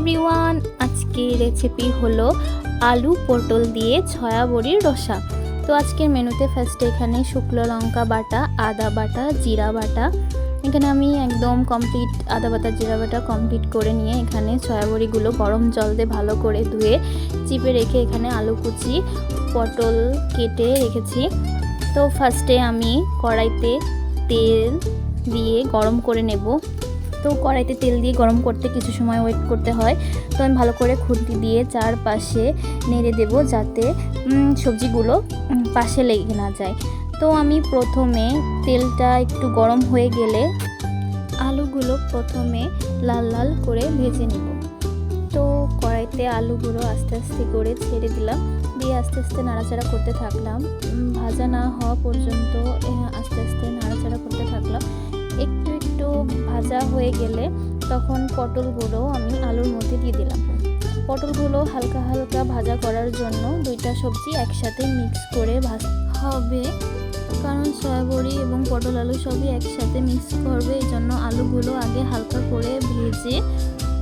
Everyone আজকে recipe হলো আলু পটল দিয়ে ছয়া বড়ির রসা। তো আজকের মেনুতে ফার্স্টে এখানে শুকনো লঙ্কা বাটা, আদা বাটা, জিরা বাটা। এখানে আমি একদম কমপ্লিট আদা বাটা, জিরা বাটা কমপ্লিট করে নিয়ে এখানে ছয়া বড়িগুলো গরম জল দিয়ে ভালো করে ধুয়ে চিপে রেখে এখানে আলু কুচি, পটল কেটে রেখেছি। তো ফার্স্টে আমি কড়াইতে তেল দিয়ে গরম করে নেব। তো কড়াইতে তেল দিয়ে গরম করতে কিছু সময় ওয়েট করতে হয়। তো আমি ভালো করে খুন্তি দিয়ে চারপাশে নেড়ে দেব যাতে সবজিগুলো পাশে লেগে না যায়। তো আমি প্রথমে তেলটা একটু গরম হয়ে গেলে আলুগুলো প্রথমে লাল লাল করে ভেজে নেব। তো কড়াইতে আলুগুলো আস্তে আস্তে করে ছেড়ে দিলাম। দিয়ে আস্তে আস্তে নাড়াচাড়া করতে থাকলাম। ভাজা না হওয়া পর্যন্ত আস্তে আস্তে নাড়াচাড়া করতে থাকলাম। একটু একটু ভাজা হয়ে গেলে তখন পটলগুলো আমি আলুর মধ্যে দিয়ে দিলাম। পটলগুলো হালকা হালকা ভাজা করার জন্য দুইটা সবজি একসাথে মিক্স করে ভাজ হবে। কারণ সয়াবড়ি এবং পটল আলু সবই একসাথে মিক্স করবে এই জন্য আলুগুলো আগে হালকা করে ভেজে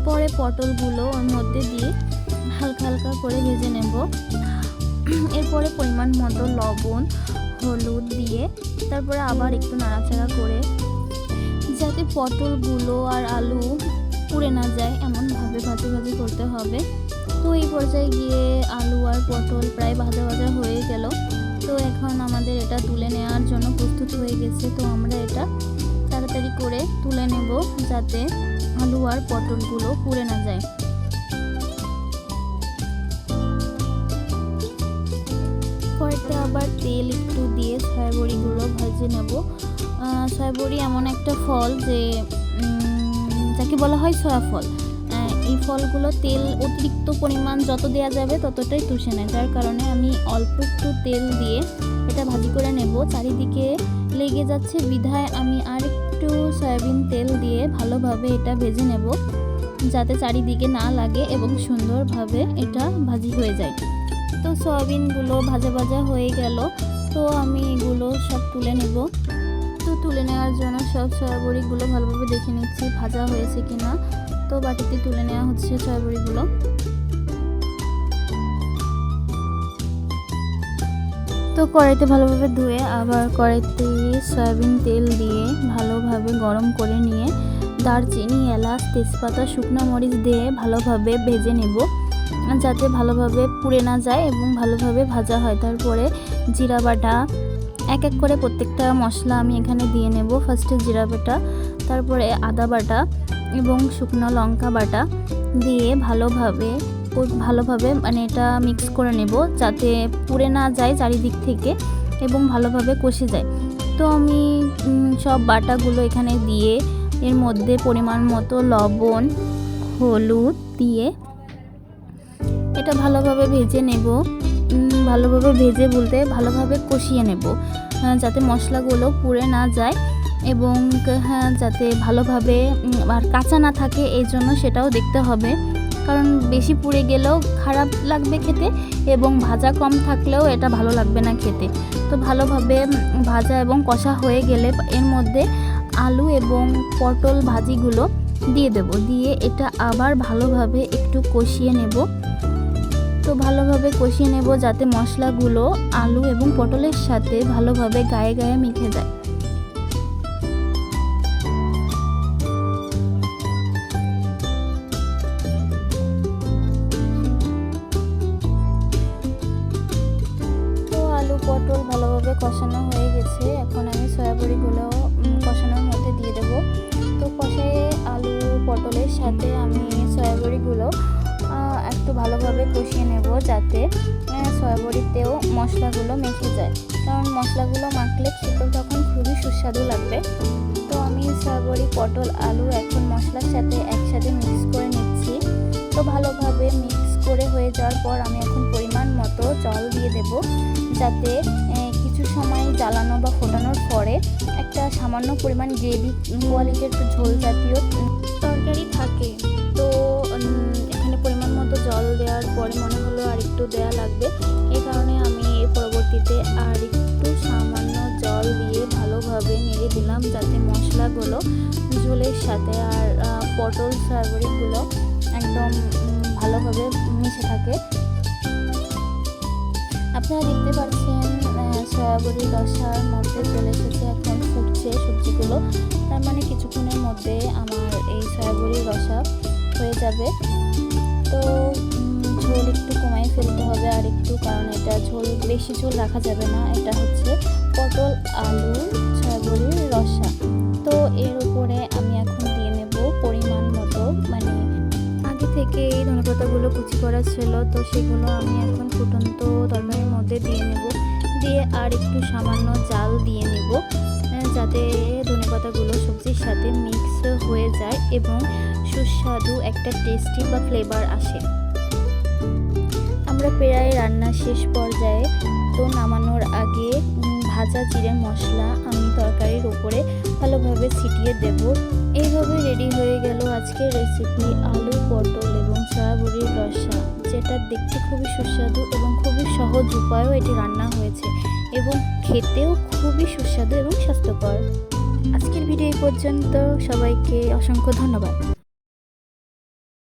পরে পটলগুলো ওর মধ্যে দিয়ে হালকা হালকা করে ভেজে নেব। এরপরে পরিমাণ মতো লবণ, হলুদ দিয়ে তারপরে আবার একটু নাড়াচাড়া করে যাতে পটলগুলো আর আলু পুড়ে না যায় এমনভাবে ভাজি ভাজি করতে হবে। তো এই পর্যায়ে গিয়ে আলু আর পটল প্রায় ভাজা ভাজা হয়ে গেল। তো এখন আমাদের এটা তুলে নেওয়ার জন্য প্রস্তুত হয়ে গেছে। তো আমরা এটা তাড়াতাড়ি করে তুলে নেব যাতে আলু আর পটলগুলো পুড়ে না যায়। আবার তেল একটু দিয়ে সয়াবড়িগুলো ভাজে নেব। সয়াবড়ি এমন একটা ফল যে যাকে বলা হয় সয়া ফল। এই ফলগুলো তেল অতিরিক্ত পরিমাণ যত দেওয়া যাবে ততটাই তুষে নেয়। যার কারণে আমি অল্প একটু তেল দিয়ে এটা ভাজি করে নেব। চারিদিকে লেগে যাচ্ছে বিধায় আমি আর একটু সয়াবিন তেল দিয়ে ভালোভাবে এটা ভেজে নেব, যাতে চারিদিকে না লাগে এবং সুন্দরভাবে এটা ভাজি হয়ে যায়। তো সয়াবিনগুলো ভাজা ভাজা হয়ে গেল। তো আমি এগুলো সব তুলে নেব। তুলে নেওয়ার জন্য সব সয়াবড়িগুলো ভালোভাবে দেখে নিচ্ছি, ভাজা হয়েছে কিনা। তো বাটিতে তুলে নেওয়া হচ্ছে সয়াবড়িগুলো। তো কড়াইতে ভালোভাবে ধুয়ে, আবার কড়াইতে সয়াবিন তেল দিয়ে ভালোভাবে গরম করে নিয়ে দারচিনি, এলাচ, তেজপাতা, শুকনো মরিচ দিয়ে ভালোভাবে ভেজে নেব। যাতে ভালোভাবে পুড়ে না যায় এবং ভালোভাবে ভাজা হয়। তারপরে জিরা বাটা এক এক করে প্রত্যেকটা মশলা আমি এখানে দিয়ে নেব। ফার্স্টে জিরা বাটা, তারপরে আদা বাটা এবং শুকনো লঙ্কা বাটা দিয়ে ভালোভাবে ভালোভাবে মানে এটা মিক্স করে নেব যাতে পুড়ে না যায় চারিদিক থেকে এবং ভালোভাবে কষে যায়। তো আমি সব বাটাগুলো এখানে দিয়ে এর মধ্যে পরিমাণ মতো লবণ, হলুদ দিয়ে এটা ভালোভাবে ভেজে নেব। ভালোভাবে ভেজে বলতে ভালোভাবে কষিয়ে নেব যাতে মশলাগুলো পুড়ে না যায় এবং হ্যাঁ যাতে ভালোভাবে আর কাঁচা না থাকে, এই জন্য সেটাও দেখতে হবে। কারণ বেশি পুড়ে গেলেও খারাপ লাগবে খেতে এবং ভাজা কম থাকলেও এটা ভালো লাগবে না খেতে। তো ভালোভাবে ভাজা এবং কষা হয়ে গেলে এর মধ্যে আলু এবং পটল ভাজিগুলো দিয়ে দেব। দিয়ে এটা আবার ভালোভাবে একটু কষিয়ে নেব। তো ভালোভাবে কষিয়ে নেব যাতে মশলাগুলো আলু এবং পটলের সাথে ভালোভাবে গায়ে গায়ে মিশে যায়। পটল ভালোভাবে কষানো হয়ে আহ, সয়াবড়িতেও মশলাগুলো মেখে যায়। কারণ মশলাগুলো মাখলে খেতে তখন খুবই সুস্বাদু লাগবে। তো আমি সয়াবড়ি পটল আলু এখন মশলার সাথে একসাথে মিক্স করে নিচ্ছি। তো ভালোভাবে মিক্স করে হয়ে যাওয়ার পর আমি এখন পরিমাণ মতো জল দিয়ে দেব। যাতে কিছু সময় জ্বালানো বা ফোটানোর পরে একটা সামান্য পরিমাণ গ্রেভি কোয়ালিটির একটু ঝোল জাতীয় তরকারি থাকে। পরে মনে হলো আর একটু দেওয়া লাগবে। এই কারণে আমি পরবর্তীতে আর একটু সামান্য জল দিয়ে ভালোভাবে নেড়ে দিলাম যাতে মশলাগুলো ঝোলের সাথে আর পটল সয়াবড়িগুলো একদম ভালোভাবে মিশে থাকে। আপনারা দেখতে পাচ্ছেন আহ, সয়াবড়ির রসার মধ্যে চলে এসেছে এখন ফুটছে সবজিগুলো। তার মানে কিছুক্ষণের মধ্যে আমার এই সয়াবড়ির রসা হয়ে যাবে। তো ঝোল বেশি ঝোল রাখা যাবে না। এটা হচ্ছে পটল আলু সয়াবড়ির রসা। তো এর উপরে আমি এখন দিয়ে নেব পরিমাণ মতো মানে আগে থেকে এই ধনেপাতাগুলো কুচি করা ছিল তো সেগুলো আমি এখন ফুটন্ত তরকারির মধ্যে দিয়ে নেব। দিয়ে আর একটু সামান্য জাল দিয়ে নেব আহ, যাতে ধনেপাতাগুলো সবজির সাথে মিক্স হয়ে যায় এবং সুস্বাদু একটা টেস্টি বা ফ্লেভার আসে। আমরা প্রায় রান্না শেষ পর্যায়ে তো নামানোর আগে ভাজা জিরে মশলা আমি তরকারির উপরে ভালোভাবে ছিটিয়ে দেব। এইভাবে রেডি হয়ে গেল আজকের রেসিপি আলু, পটল এবং সয়াবড়ির রসা, যেটা দেখতে খুবই সুস্বাদু এবং খুবই সহজ উপায়েও এটি রান্না হয়েছে এবং খেতেও খুবই সুস্বাদু এবং স্বাস্থ্যকর। আজকের ভিডিও এই পর্যন্ত। সবাইকে অসংখ্য ধন্যবাদ।